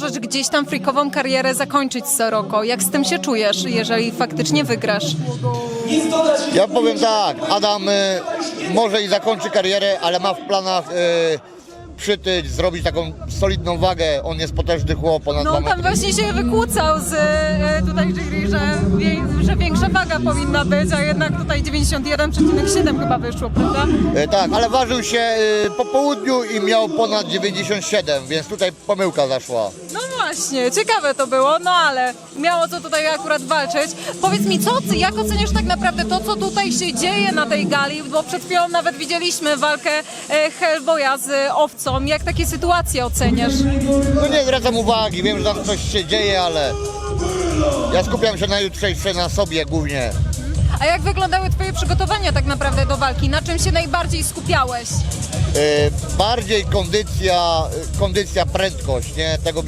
Możesz gdzieś tam frikową karierę zakończyć Soroko. Jak z tym się czujesz, jeżeli faktycznie wygrasz? Ja powiem tak, Adam y, może i zakończy karierę, ale ma w planach y, przytyć, zrobić taką solidną wagę. On jest potężny chłop, ponad No dwa on tam właśnie się wykłócał z e, tutaj że, wie- że większa waga powinna być, a jednak tutaj 91,7 chyba wyszło, prawda? Y, tak, ale ważył się y, po południu i miał ponad 97, więc tutaj pomyłka zaszła. No właśnie, ciekawe to było, no ale miało co tutaj akurat walczyć. Powiedz mi, co, ty- jak oceniasz tak naprawdę to, co tutaj się dzieje na tej gali, bo przed chwilą nawet widzieliśmy walkę e, Hellboya z Owcą. Jak takie sytuacje oceniasz? No nie zwracam uwagi, wiem, że tam coś się dzieje, ale ja skupiam się na jutrzejszej, na sobie głównie. A jak wyglądały twoje przygotowania tak naprawdę do walki? Na czym się najbardziej skupiałeś? Y, bardziej kondycja, y, kondycja, prędkość, nie? Tego